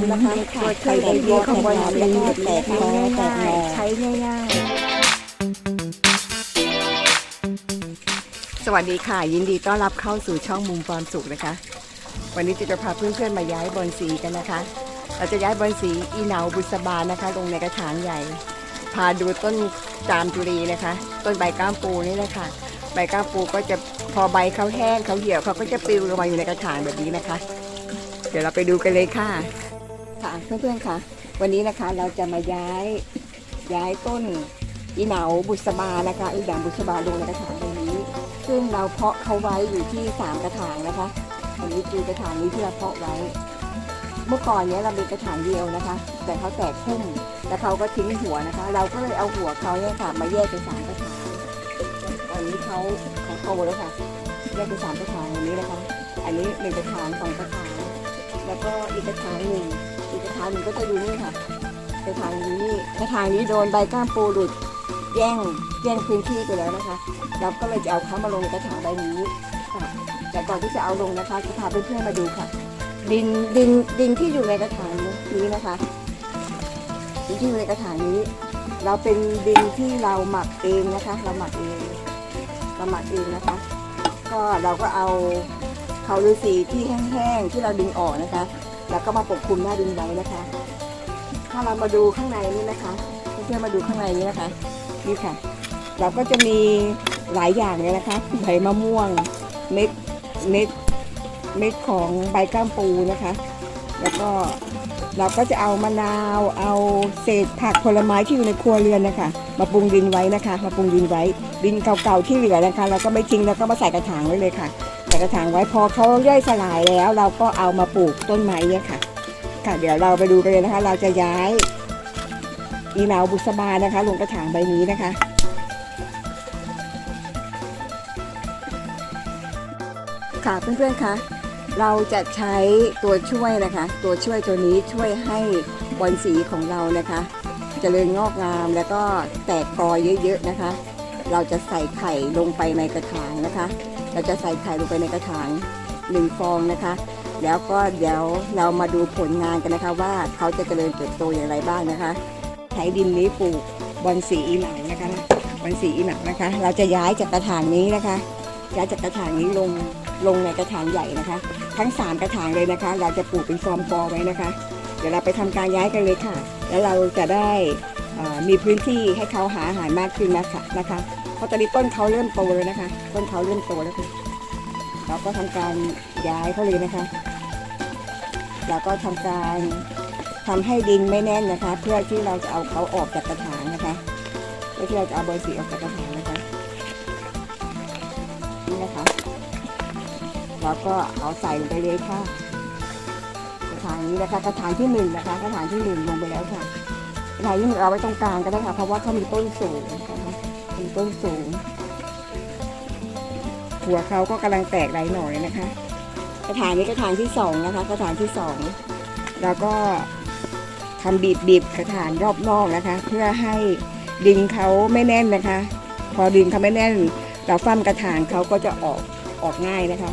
ำนะคะตัวช่วยใบเดีของบอลสีแตกคอแตกหนอใช้ง่ายๆ สวัสดีค่ะ ยินดีต้อนรับเข้าสู่ช่องมุมความสุขนะคะ วันนี้จะพาเพื่อนๆมาย้ายบอลสีกันนะคะ เราจะย้ายบอลสีอีเหนาบุษบานะคะ ลงในกระถางใหญ่ พาดูต้นจามจุรีนะคะ ต้นใบก้ามปูนี่แหละค่ะใบก้ามปูก็จะพอใบเขาแห้งเขาเหี่ยวเขาก็จะปลิวลงมาอยู่ในกระถางแบบนี้นะคะ เดี๋ยวเราไปดูกันเลยค่ะ ค่ะเพื่อนๆค่ะ วันนี้นะคะเราจะมาย้ายย้ายต้นอีเหนาบุษบานะคะอีเหนาบุษบาลงในกระถางใบนี้ ซึ่งเราเพาะเขาไว้อยู่ที่สามกระถางนะคะอันนี้คือกระถางนี้ที่เราเพาะไว้ เมื่อก่อนเนี้ยเรามีกระถางเดียวนะคะ แต่เขาแตกพุ่มแล้วเขาก็ทิ้งหัวนะคะ เราก็เลยเอาหัวเขาเนี่ยค่ะมาแยกเป็นสามกระถางตอนนี้เขาเขาโตแล้วค่ะแยกเป็นสามกระถางอย่างนี้นะคะ อันนี้หนึ่งกระถางสองกระถางแล้วก็อีกกระถางหนึ่ง ระถางหนึ่งก็จะอยู่นี่ค่ะกระถางนี้นี่กระถางนี้โดนใบก้ามปูหลุดแย่งแย่งพื้นที่ไปแล้วนะคะเราก็เลยจะเอาเขามาลงในกระถางใบนี้ค่ะแต่ก่อนที่จะเอาลงนะคะจะพาเพื่อนๆมาดูค่ะ ดินดินดินที่อยู่ในกระถางนี้นะคะดินที่อยู่ในกระถางนี้ เราเป็นดินที่เราหมักเองนะคะ เราหมักเองเราหมักเองนะคะ ก็เราก็เอาเขาฤาษีที่แห้งๆที่เราดึงออกนะคะ แล้วก็มาปกคลุมหน้าดินไว้นะคะ ถ้าเรามาดูข้างในนี่นะคะเพื่อนๆมาดูข้างในนี้นะคะนี่ค่ะ เราก็จะมีหลายอย่างเลยนะคะใบมะม่วงเม็ดเม็ดเม็ดของใบก้ามปูนะคะ แล้วก็ เราก็จะเอามะนาว เอาเศษผักผลไม้ที่อยู่ในครัวเรือนนะคะ มาปรุงดินไว้นะคะ มาปรุงดินไว้ ดินเก่าๆที่เหลือนะคะ เราก็ไม่ทิ้งแล้วก็มาใส่กระถางไว้เลยค่ะ ใส่กระถางไว้พอเขาย่อยสลายแล้ว เราก็เอามาปลูกต้นไม้เนี่ยค่ะ ค่ะ เดี๋ยวเราไปดูกันเลยนะคะ เราจะย้ายอีเหนาบุษบานะคะ ลงกระถางใบนี้นะคะค่ะเพื่อนๆคะ เราจะใช้ตัวช่วยนะคะ ตัวช่วยตัวนี้ช่วยให้บอลสีของเรานะคะเจริญงอกงามแล้วก็แตกกอเยอะๆนะคะ เราจะใส่ไข่ลงไปในกระถางนะคะ เราจะใส่ไข่ลงไปในกระถางหนึ่งฟองนะคะ แล้วก็เดี๋ยวเรามาดูผลงานกันนะคะว่าเขาจะเจริญเติบโตอย่างไรบ้างนะคะ ใช้ดินนี้ปลูกบอลสีอีหนังนะคะบอลสีอีหนังนะคะ เราจะย้ายจากกระถางนี้นะคะ ย้ายจากกระถางนี้ลง ลงในกระถางใหญ่นะคะ ทั้ง 3 กระถางเลยนะคะ เราจะปลูกเป็นฟอร์มกอไว้นะคะ เดี๋ยวเราไปทำการย้ายกันเลยค่ะ แล้วเราจะได้มีพื้นที่ให้เขาหาอาหารมากขึ้นนะคะนะคะเพราะตอนนี้ต้นเขาเริ่มโตแล้วนะคะ ต้นเขาเริ่มโตแล้วค่ะเราก็ทำการย้ายเขาเลยนะคะเราก็ทำการทำให้ดินไม่แน่นนะคะ เพื่อที่เราจะเอาเขาออกจากกระถางนะคะเพื่อที่เราจะเอาเบสีออกจากกระถางนะคะนี่นะคะ แล้วก็เอาใส่ลงไปเลยค่ะ กระถางนี้นะคะกระถางที่หนึ่งนะคะกระถางที่หนึ่งลงไปแล้วค่ะกระถางที่หนึ่งเอาไว้ตรงกลางก็ได้ค่ะ เพราะว่าเขามีต้นสูงนะคะมีต้นสูง หัวเขาก็กำลังแตกหลายหน่อยนะคะ กระถางนี้กระถางที่สองนะคะ กระถางที่สองแล้วก็ทำบีบบีบกระถางรอบนอกนะคะ เพื่อให้ดินเขาไม่แน่นนะคะ พอดินเขาไม่แน่นเราฟั่มกระถางเขาก็จะออก ออกง่ายนะคะ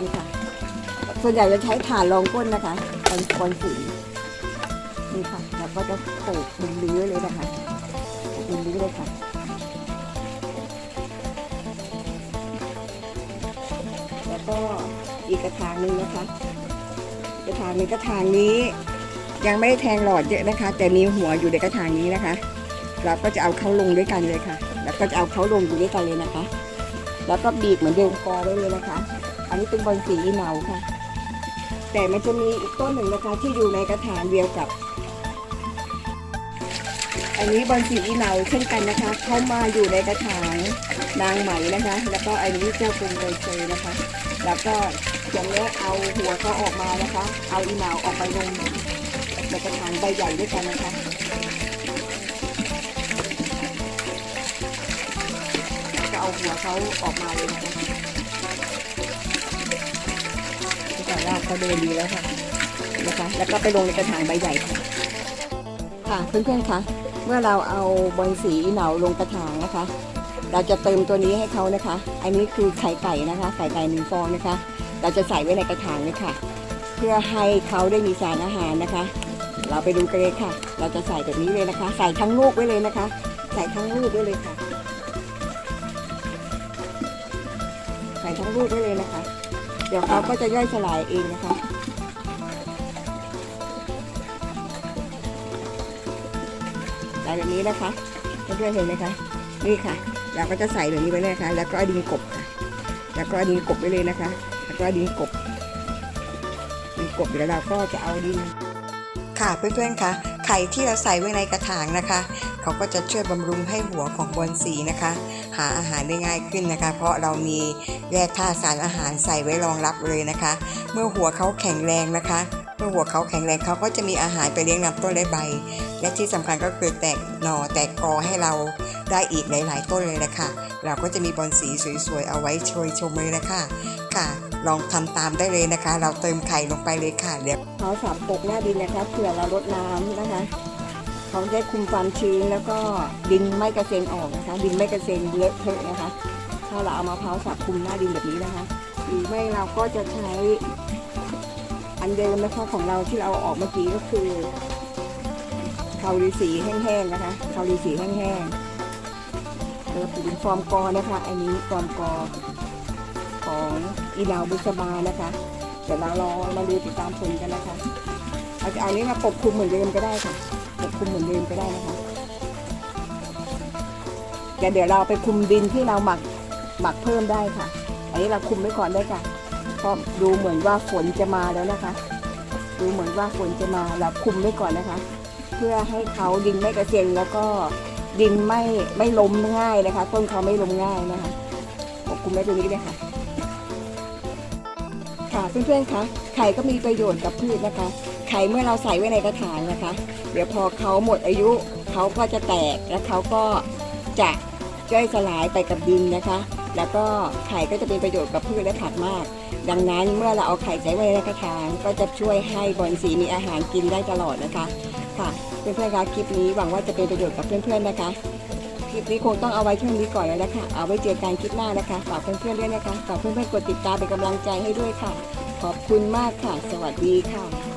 นี่ค่ะส่วนใหญ่จะใช้ถ่านรองก้นนะคะตอนกอนสีนี่ค่ะ แล้วก็จะโขกเป็นรื้อเลยนะคะโขกเป็นรื้อเลยค่ะแล้วก็อีกกระถางหนึ่งนะคะ กระถางนึ่งกระถางนี้ยังไม่ได้แทงหลอดเยอะนะคะ แต่มีหัวอยู่ในกระถางนี้นะคะ เราก็จะเอาเข้าลงด้วยกันเลยค่ะ แล้วก็จะเอาเขาลงอยู่ด้วยกันเลยนะคะ แล้วก็บีบเหมือนเดิมกอได้เลยนะคะ อันนี้เป็นบอลสีเหนาค่ะ แต่มันจะมีอีกต้นหนึ่งนะคะที่อยู่ในกระถางเดียวกับ อันนี้บอลสีเหนาเช่นกันนะคะเข้ามาอยู่ในกระถางนางไหมนะคะ แล้วก็อันนี้เจ้ากรุงเบเซยนะคะ แล้วก็อย่างนี้เอาหัวเขาออกมานะคะ เอาอีเหนาออกไปลงในกระถางใบใหญ่ด้วยกันนะคะ เอาหัวเขาออกมาเลยนะคะที่ก่อนรากเขาเดินดีแล้วค่ะนะคะ แล้วก็ไปลงในกระถางใบใหญ่ค่ะ ค่ะเพื่อนๆคะเมื่อเราเอาบอลสีเหนาลงกระถางนะคะ เราจะเติมตัวนี้ให้เขานะคะ อันนี้คือไข่ไก่นะคะ ไข่ไก่หนึ่งฟองนะคะ เราจะใส่ไว้ในกระถางเลยค่ะ เพื่อให้เขาได้มีสารอาหารนะคะ เราไปดูกันเลยค่ะ เราจะใส่แบบนี้เลยนะคะ ใส่ทั้งลูกไว้เลยนะคะ ใส่ทั้งลูกไว้เลยค่ะ ส่ทั้งลูกไว้เลยนะคะ เดี๋ยวเขาก็จะย่อยสลายเองนะคะใส่แบบนี้นะคะเพื่อนๆเห็นไหมคะนี่ค่ะ เราก็จะใส่แบบนี้ไว้เลยนะคะแล้วก็ดินกบค่ะ แล้วก็ดินกบไว้เลยนะคะ แล้วก็ดินกบดินกบเดี๋ยวเราก็จะเอาดิน ค่ะเพื่อนๆค่ะไข่ที่เราใส่ไว้ในกระถางนะคะ เขาก็จะช่วยบำรุงให้หัวของบอนสีนะคะ หาอาหารได้ง่ายขึ้นนะคะ เพราะเรามีแร่ธาตุสารอาหารใส่ไว้รองรับเลยนะคะ เมื่อหัวเขาแข็งแรงนะคะเมื่อหัวเขาแข็งแรงเขาก็จะมีอาหารไปเลี้ยงลำต้นและใบ และที่สำคัญก็คือแตกหน่อแตกกอให้เราได้อีกหลาย ๆ ต้นเลยนะคะเราก็จะมีบอนสีสวย ๆ เอาไว้โชยชมเลยนะคะ ค่ะ ลองทำตามได้เลยนะคะ เราเติมไข่ลงไปเลยค่ะเดี๋ยวเขาสับปกหน้าดินนะคะเผื่อเราลดน้ำนะคะ เขาจะคุมความชื้นแล้วก็ดินไม่กระเซ็นออกนะคะ ดินไม่กระเซ็นเลอะเทอะนะคะ ถ้าเราเอามะพร้าวสับคุมหน้าดินแบบนี้นะคะหรือไม่เราก็จะใช้อันเดิมนะคะของเราที่เราออกเมื่อกี้ก็คือคาลีสีแห้งๆนะคะคาลีสีแห้งๆเราเป็นฟอร์มกอนะคะ อันนี้ฟอร์มกอของอีลาวบุษบานะคะ เดี๋ยวเรารอมาดูติดตามผลกันนะคะเอาจะเอาอันนี้มาปกคลุมเหมือนเดิมก็ได้ค่ะ ปกคุมเหมือนเดิมก็ได้นะคะแต่เดี๋ยวเราไปคุมดินที่เราหมักหมักเพิ่มได้ค่ะ อันนี้เราคุมไว้ก่อนได้ค่ะเพราะดูเหมือนว่าฝนจะมาแล้วนะคะ ดูเหมือนว่าฝนจะมาเราคุมไว้ก่อนนะคะ เพื่อให้เขาดินไม่กระเซ็นแล้วก็ดินไม่ไม่ล้มง่ายนะคะ ต้นเขาไม่ล้มง่ายนะคะปกคุมไว้ตรงนี้เลยค่ะค่ะเพื่อนๆคะไข่ก็มีประโยชน์กับพืชนะคะ ไข่เมื่อเราใส่ไว้ในกระถางนะคะ เดี๋ยวพอเขาหมดอายุเขาก็จะแตกแล้วเขาก็จะย่อยสลายไปกับดินนะคะ แล้วก็ไข่ก็จะเป็นประโยชน์กับพืชและผักมาก ดังนั้นเมื่อเราเอาไข่ใส่ไว้ในกระถางก็จะช่วยให้บอนสีมีอาหารกินได้ตลอดนะคะ ค่ะเพื่อนๆคะคลิปนี้หวังว่าจะเป็นประโยชน์กับเพื่อนๆนะคะ คลิปนี้คงต้องเอาไว้เท่านี้ก่อนแล้วนะคะ เอาไว้เจอกันคลิปหน้านะคะ ฝากเพื่อนๆด้วยนะคะ ฝากเพื่อนๆกดติดตามเป็นกำลังใจให้ด้วยค่ะ ขอบคุณมากค่ะ สวัสดีค่ะ